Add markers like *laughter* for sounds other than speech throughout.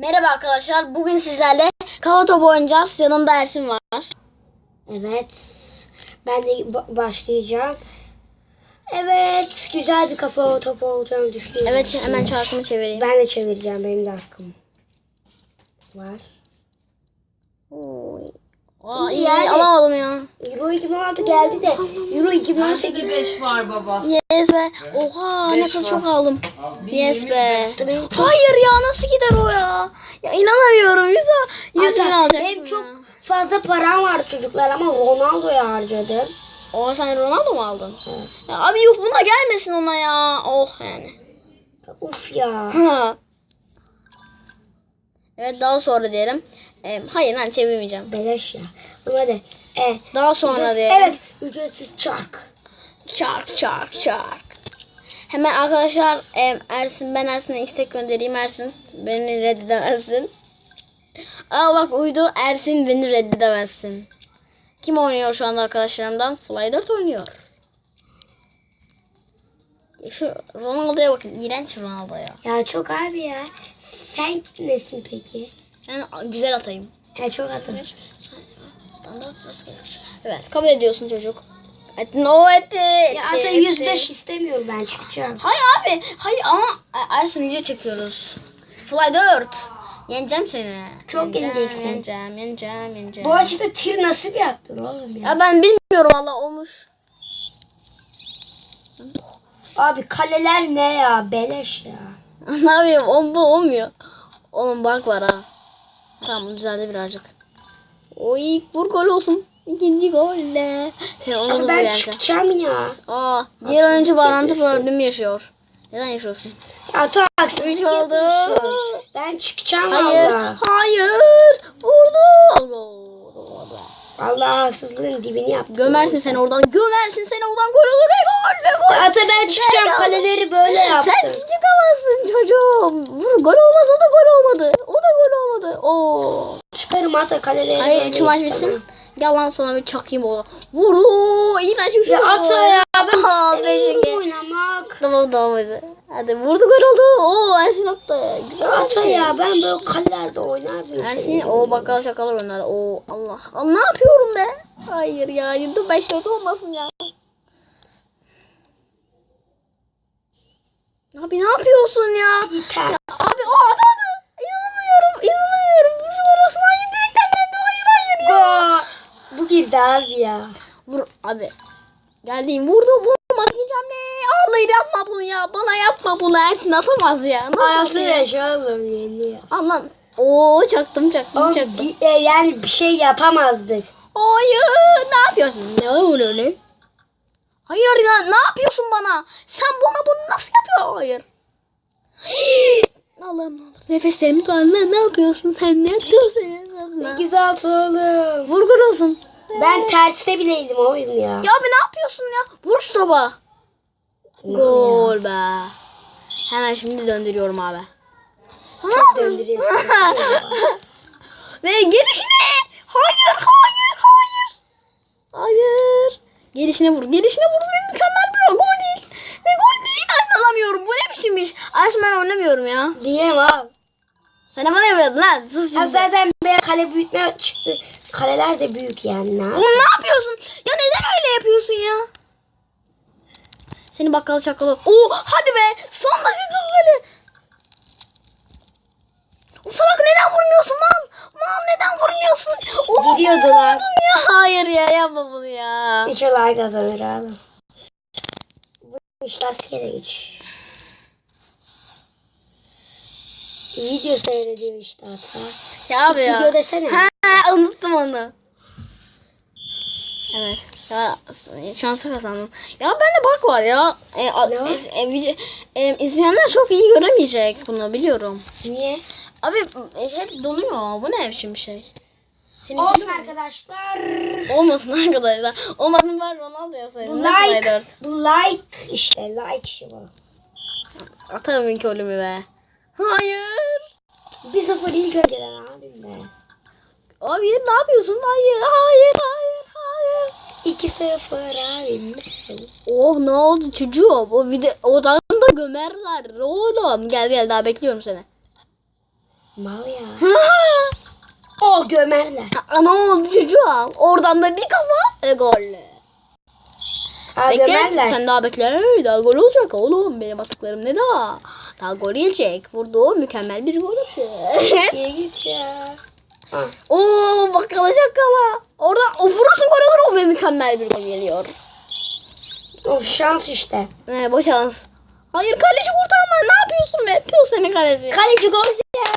Merhaba arkadaşlar. Bugün sizlerle kafa topu oynayacağız. Yanımda Ersin var. Evet. Ben de ba- başlayacağım. Evet. Güzel bir kafa topu olacağını düşünüyorum. Evet hemen çarkımı çevireyim. Ben de çevireceğim. Benim de hakkım var. Oy. Aa, iyi Yani- alamadım ya. Euro 2016 geldi de Euro 2018 5 var baba. Yes be. Oha ne Beş kadar var. çok aldım. Yes be. Hayır ya nasıl gider o ya? Ya inanamıyorum. Yüz, yüz bin Hatta alacak. benim çok fazla param var çocuklar ama Ronaldo'ya harcadım. Oha sen Ronaldo mu aldın? Ya abi yok buna gelmesin ona ya. Oh yani. Uf ya. Ha. evet daha sonra diyelim. Ee, hayır lan çevirmeyeceğim. Beleş ya. Ama de. E, Daha sonra ücretsiz- diyelim. evet. Ücretsiz çark. Çark çark çark. Hemen arkadaşlar em, Ersin ben Ersin'e istek göndereyim Ersin. Beni reddedemezsin. Aa bak uydu Ersin beni reddedemezsin. Kim oynuyor şu anda arkadaşlarımdan? Fly 4 oynuyor. Şu Ronaldo'ya bakın. iğrenç Ronaldo ya. Ya çok abi ya. Sen nesin peki? Ben güzel atayım. Ya çok adam. Standart rastgele. Evet kabul ediyorsun çocuk. Et, no etti. Ya ata 105 istemiyorum ben çıkacağım. Hayır abi. Hayır ama Ersin video çekiyoruz. Fly 4. Yeneceğim seni. Çok yeneceğim, yeneceksin. Yeneceğim, yeneceğim, yeneceğim. Bu açıda tir nasıl bir aktör oğlum ya? Ya ben bilmiyorum valla olmuş. Abi kaleler ne ya? Beleş ya. *laughs* ne yapayım? On, bu olmuyor. Oğlum bak var ha. Tamam düzeldi birazcık. O ilk vur gol olsun. İkinci gol de. Sen onu hızlı ben yeneceksin. çıkacağım ya. Aa, diğer oyuncu bağlantı problemi yaşıyor. Neden yaşıyorsun? Ya haksızlık Üç oldu. yapıyorsun. Ben çıkacağım Hayır, valla. hayır. Vurdu. Valla haksızlığın dibini yaptım. Gömersin sen oradan. Gömersin sen oradan. Gol olur. Ve gol ve gol. Ata ben çıkacağım Gol. kaleleri böyle yaptım. Sen çıkamazsın çocuğum. Vur, gol olmaz o da gol olmadı. O da gol olmadı. Oo. Çıkarım ata kaleleri Hayır şu maç bitsin. Gel lan sana bir çakayım ola. Vurdu. İğrenç bir şey Ya ata ya ben istemiyorum oynamak. Tamam tamam hadi. Hadi vurdu gol oldu. Oo Ersin attı. Güzel Ya ata Ersin. ya ben böyle kalelerde oynamıyorum. Ersin o bakkal şakalı gönder. Oo Allah. Allah ne yapıyorum be? Hayır ya. YouTube 5 4 olmasın ya. Abi ne yapıyorsun ya? Yeter. Abi o atadı. İnanamıyorum. İnanamıyorum. Vur orasına indirekten döndü. Hayır hayır ya. Bu, bu girdi abi ya. Vur abi. Geldiğim vurdu. Vurmadı. Gideceğim ne? Hayır yapma bunu ya. Bana yapma bunu. Ersin atamaz ya. Altı yaş oğlum yeniyor. Allah. Oo çaktım çaktım Oğlum, çaktım. bi- e, yani bir şey yapamazdık. Hayır. Ne yapıyorsun? Ne oluyor öyle? Hayır Arina ne yapıyorsun bana? Sen bana bunu nasıl yapıyorsun? Hayır. Allah'ım ne olur. Nefeslerimi tut. Ne, yapıyorsun sen? Ne yapıyorsun? Ya 8-6 oğlum. Vur gol olsun. Ben terste bileydim oyun ya. Ya abi ne yapıyorsun ya? Vur şu topa. Gol be. Hemen şimdi döndürüyorum abi. Döndürüyorsun. *laughs* Ve gelişine. Hayır, hayır, hayır. Hayır. Gelişine vur. Gelişine vur ve mükemmel bir gol değil. Ve gol değil. Anlamıyorum. Bu ne biçim iş? Ayrıca ben oynamıyorum ya. Diyem abi. Sen de bana lan. Sus Ya şimdi. zaten be kale büyütme çıktı. Kaleler de büyük yani. Ne? Oğlum ne yapıyorsun? Ya neden öyle yapıyorsun ya? Seni bakkal şakalı. Oo hadi be. Son dakika golü. O salak neden vurmuyorsun mal? Mal neden vurmuyorsun? Oo, Gidiyordular. Ya hayır ya yapma bunu ya. Hiç olay kazanır abi. Bu iş rastgele geç. Video seyrediyor işte hata. Ya abi ya. Video desene. Ha unuttum onu. Evet. Ya şansa kazandım. Ya bende bak var ya. E, Ne var? e, e, e, izleyenler çok iyi göremeyecek bunu biliyorum. Niye? Abi e, hep donuyor. Bu ne biçim şey? Senin Olsun arkadaşlar. Olmasın *laughs* arkadaşlar. Olmasın ben Ronaldo'ya sayayım. Bu Ne kolay like. Bu like işte like bu. Atarım ilk ölümü be. Hayır. 1-0 ilk önceden abim be. Abi ne yapıyorsun? Hayır, hayır, hayır, hayır. 2-0 abim. Oh ne oldu çocuğum? O bir de odan da gömerler. Oğlum gel gel daha bekliyorum seni. Mal ya. *laughs* O gömerler. Ana oldu çocuğum. Oradan da bir kafa e, gol. Ha, Bekle gömerler. sen daha bekle. Hey, Daha gol olacak oğlum. Benim attıklarım ne daha? Daha gol gelecek. Vurdu. Mükemmel bir gol attı. *laughs* İyi git ya. Ha. Oo bak kalacak kala. Oradan o vurursun gol olur o ve mükemmel bir gol geliyor. O şans işte. Ne boş şans. Hayır kaleci kurtarma. Ne yapıyorsun be? Pil seni kaleci. Kaleci gol ya.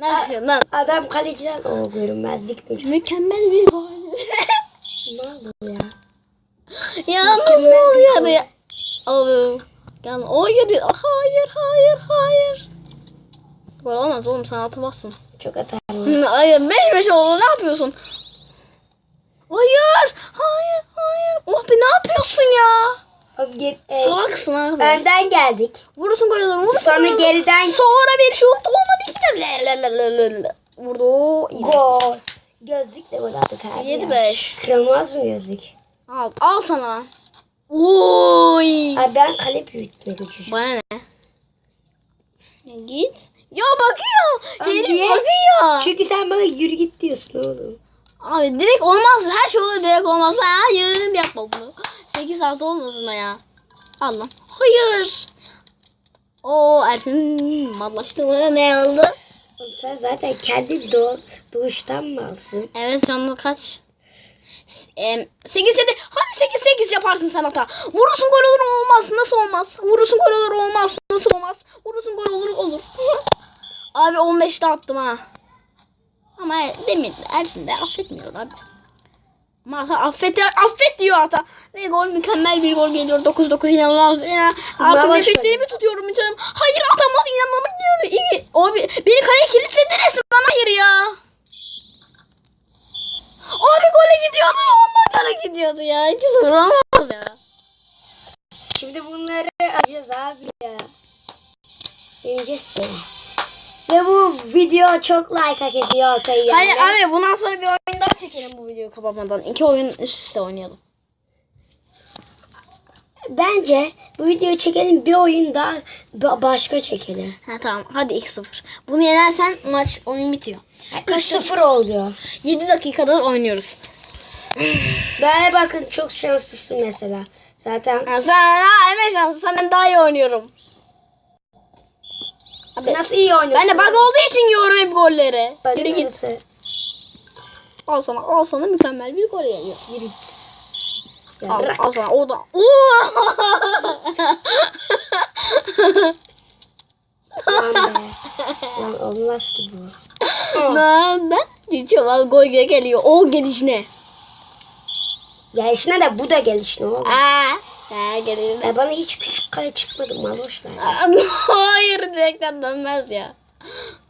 ne yapıyorsun lan? Adam kaleciden o görünmezlik mi? Mükemmel bir gol. *laughs* Mal bu ya. Ya nasıl oluyor ya? Abi. Gel. Hayır. Hayır. Hayır. Hayır. Gol olmaz oğlum sen atamazsın. Çok atar. Hı, Hayır. Beş beş oldu. Ne yapıyorsun? Hayır. Hayır. Hayır. Be ne yapıyorsun ya? Abi gel, e, Salaksın abi. önden geldik. Vurursun gol olur. Vurursun Sonra olur. geriden Sonra bir şut olmadı ki. Vurdu. Gol. Gözlükle gol attık abi. 7-5. Kırılmaz mı gözlük? Al, al sana. Oy. Abi ben kale büyütmek için. Bana ne? Ya git. Ya bakıyor. Herif niye? bakıyor. Çünkü sen bana yürü git diyorsun oğlum. Abi direkt olmaz. Her şey olur direkt olmaz. Hayır yapma bunu. 8 6 olmasın ya. Al lan. Hayır. Oo Ersin mallaştı mı? Ne oldu? Sen zaten kendi doğ doğuştan malsın. Evet canlı kaç? 8 7 hadi 8 8 yaparsın sen hata. Vurursun gol olur olmaz. Nasıl olmaz? Vurursun gol olur olmaz. Nasıl olmaz? Vurursun gol olur olur. *laughs* abi 15'te attım ha. Ama demin Ersin de affetmiyor abi. Hata affet, affet diyor hata. Ve gol mükemmel bir gol geliyor. 9-9 inanılmaz. Ya. Artık nefeslerimi tutuyorum canım. Hayır atamadı. İyi. Abi beni kaleye kilitledi resmen. Hayır ya. Abi gole gidiyordu. Gole gidiyordu ya. 2-0 olmaz ya. Şimdi bunları arayacağız abi ya. Yeneceğiz seni. Ve bu video çok like hak ediyor Ortayı yani. Hayır abi bundan sonra bir oyun daha çekelim bu videoyu kapatmadan. İki oyun üst üste oynayalım. Bence bu videoyu çekelim bir oyun daha ba- başka çekelim. Ha tamam hadi 2-0. Bunu yenersen maç oyun bitiyor. 3-0 oluyor. 7 dakikadır oynuyoruz. Ben bakın çok şanslısın mesela. Zaten Ha, sen ha, evet şansı senden daha iyi oynuyorum. Abi, nasıl iyi oynuyorsun? ben de bug olduğu için yiyorum hep golleri. Ben Yürü git. Al sana al sana mükemmel bir gol geliyor. Yürü git. Al, al sana o da. Lan be. Lan olmaz ki bu. Lan ben diyeceğim al gol geliyor. O gelişine. Gelişine de bu da gelişine oğlum. Aa. Ha geliyor. Ya bana hiç küçük kale çıkmadı. Aa, Hayır direkten dönmez ya.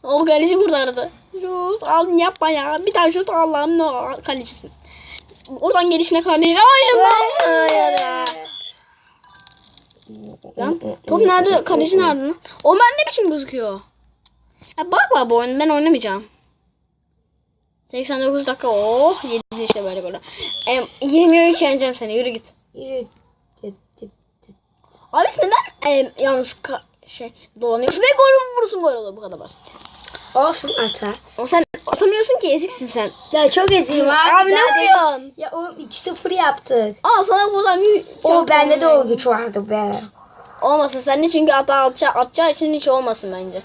O kaleci kurtardı. Şut al yapma ya. Bir tane şut Allah'ım ne kalecisin. Oradan gelişine kaleci. Hayır lan. Hayır ya. Lan top nerede? Kaleci nerede lan? O ben ne biçim gözüküyor? Ya bakma bu oyunu ben oynamayacağım. 89 dakika oh 7 işte böyle böyle. Em, 23 yeneceğim seni yürü git. Yürü. Abi neden em, yalnız şey dolanıyorsun ve gol vurursun gol olur bu kadar basit. Olsun ata. Ama sen atamıyorsun ki eziksin sen. Ya çok eziyim abi. Abi ne vuruyorsun? Ya o 2-0 yaptık. Aa sana buradan bir O bende de o güç vardı be. Olmasın sen de çünkü ata atacağı, atacağı için hiç olmasın bence.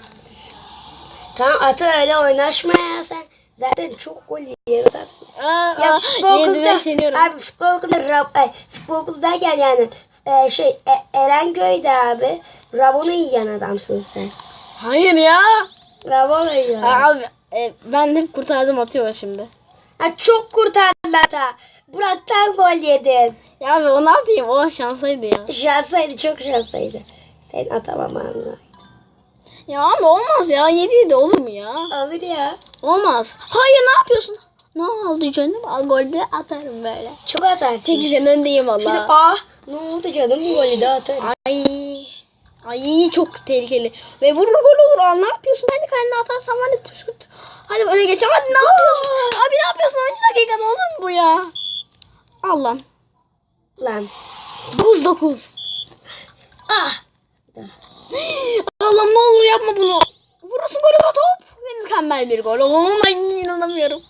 Tamam ata öyle oynaşma ya sen. Zaten çok gol yiyen adamsın. Aa, Ya aa, futbol 7-5 kızı, yeniyorum. abi futbol kızı, rab, ay, futbol derken yani e, şey e, Erengöy'de abi Rabona yiyen adamsın sen. Hayır ya. Rabona yiyen. Abi e, ben hep kurtardım atıyor şimdi. Ha, çok kurtardın ata. Burak'tan gol yedin. Ya abi o ne yapayım? O şansaydı ya. Şanslıydı çok şanslıydı. Sen atamaman. Ya ama olmaz ya. 7 de olur mu ya? Alır ya. Olmaz. Hayır ne yapıyorsun? Ne oldu canım? Al gol bir atarım böyle. Çok atarsın. 8'in öndeyim Şimdi valla. ah ne oldu canım bu golü de atarım. Ay. Ay çok tehlikeli. Ve vurur gol olur. Al ne yapıyorsun? Ben de kendine atarsam ben de tuşut. Hadi öne geç. Hadi ne yapıyorsun? Abi ne yapıyorsun? 13 dakikada olur mu bu ya? Al lan. Lan. 9 9. Ah. *gasps* Yapma bunu. Vurursun gol olur top. Ve mükemmel bir gol. Oğlum ben inanamıyorum.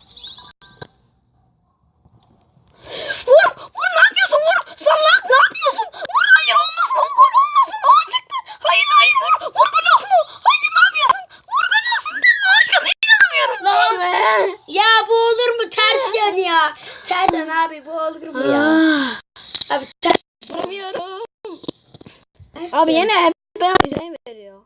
Vur! Vur ne yapıyorsun? Vur! Sallak ne yapıyorsun? Vur hayır olmasın. O gol olmasın. O çıktı. Hayır hayır vur. Vur gol olsun o. Hayır ne yapıyorsun? Vur gol olsun. Aşkım inanamıyorum. Lan be. Ya bu olur mu? Ters yön ya. Ters yön abi bu olur mu ya? Ah, Abi ters. Bilmiyorum. Abi yine hep ben bize veriyor.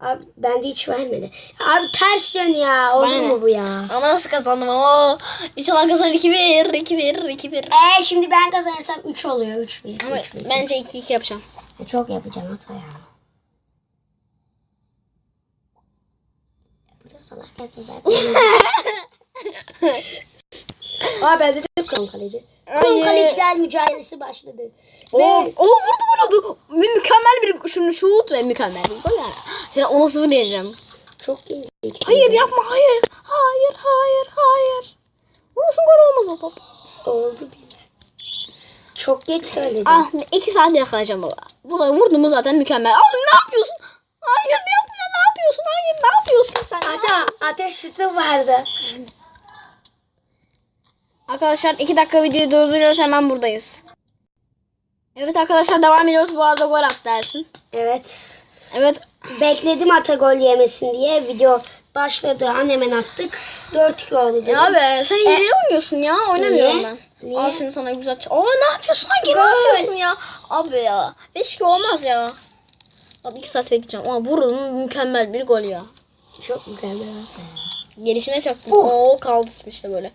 Abi bende hiç vermedi. Abi ters yön ya. Olur ne? mu bu ya? Ama nasıl kazandım ama? İnşallah kazanır 2-1, 2-1, 2-1. Eee şimdi ben kazanırsam 3 oluyor. 3 1. Ama bence 2-2 yapacağım. Çok yapacağım hata ya. Burada salak zaten. *laughs* Aa ben dedim kon kaleci. Hayır. kaleciler mücadelesi başladı. Oo, Ve oo vurdu gol oldu. Mükemmel bir şunu şut ve mükemmel bir gol yani. Seni 10 0 diyeceğim. çok ineceksin. Hayır yapma hayır. Hayır hayır hayır. Vurursun gol olmaz o top. Oldu bile. Çok geç söyledim. Ah 2 saat yakalayacağım baba. Burada vurdum zaten mükemmel. Al ne yapıyorsun? Hayır yapma ne yapıyorsun? Hayır ne yapıyorsun sen? Ata ateş şutu vardı. Arkadaşlar 2 dakika videoyu durduruyoruz hemen buradayız. Evet arkadaşlar devam ediyoruz. Bu arada gol attı Ersin. Evet. Evet Bekledim ata gol yemesin diye. Video başladı an hemen attık. 4-2 oldu. dedim. Ya abi sen ileri oynuyorsun ya. Oynamıyorum Niye? ben. Niye? Al şimdi sana güzel Aa ne yapıyorsun? Hangi ne yapıyorsun ya? Abi ya. 5 olmaz ya. Abi 2 saat bekleyeceğim. Ama vurdum mükemmel bir gol ya. Çok mükemmel ya. Gelişine çaktım. Oh. Oo kaldı işte böyle.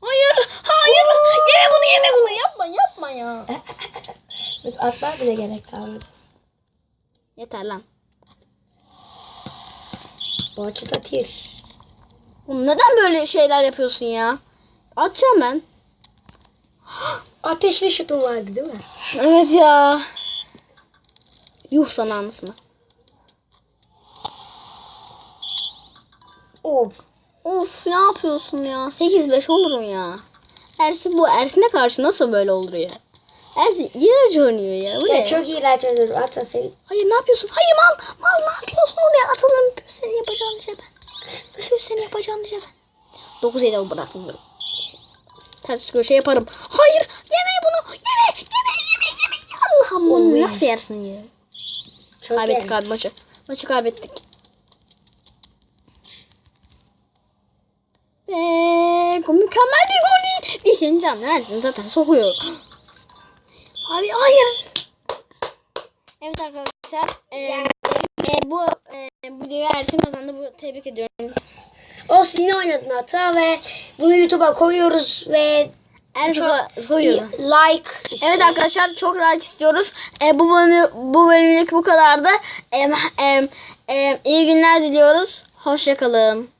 Hayır. Hayır. Yeme bunu yeme bunu. Yapma yapma ya. *laughs* Atlar bile gerek kalmadı. Yeter lan. Bu açıda tir. Oğlum neden böyle şeyler yapıyorsun ya? Atacağım ben. *gasps* Ateşli şutun vardı değil mi? Evet ya. Yuh sana anısını. Of. Of ne yapıyorsun ya? 8-5 olurum ya. Ersin bu Ersin'e karşı nasıl böyle olur ya? Ersin iğrenç oynuyor ya. Bu Ya ne? çok iğrenç oynadım. Ata sen. Hayır ne yapıyorsun? Hayır mal. Mal ne yapıyorsun oraya? Atalım seni yapacağın işe ben. Üfür seni yapacağın işe ben. 9 7 bıraktım. Ters köşe yaparım. Hayır yeme bunu. Yeme yeme yeme yeme. Allah'ım bunu nasıl yersin ya? Çok Kaybettik iğrenç. abi maçı. Maçı kaybettik. Ve mükemmel bir gol değil. Düşüneceğim neredesin zaten sokuyor. Abi hayır. Evet arkadaşlar. E, e, bu e, videoyu Ersin kazandı. Bu, tebrik ediyorum. Olsun yine oynadın Ata ve bunu YouTube'a koyuyoruz ve koyuyor. like Evet arkadaşlar çok like istiyoruz. E, bu bölümü, bu bölümlük bu kadardı. E, e, e, iyi günler diliyoruz. Hoşçakalın.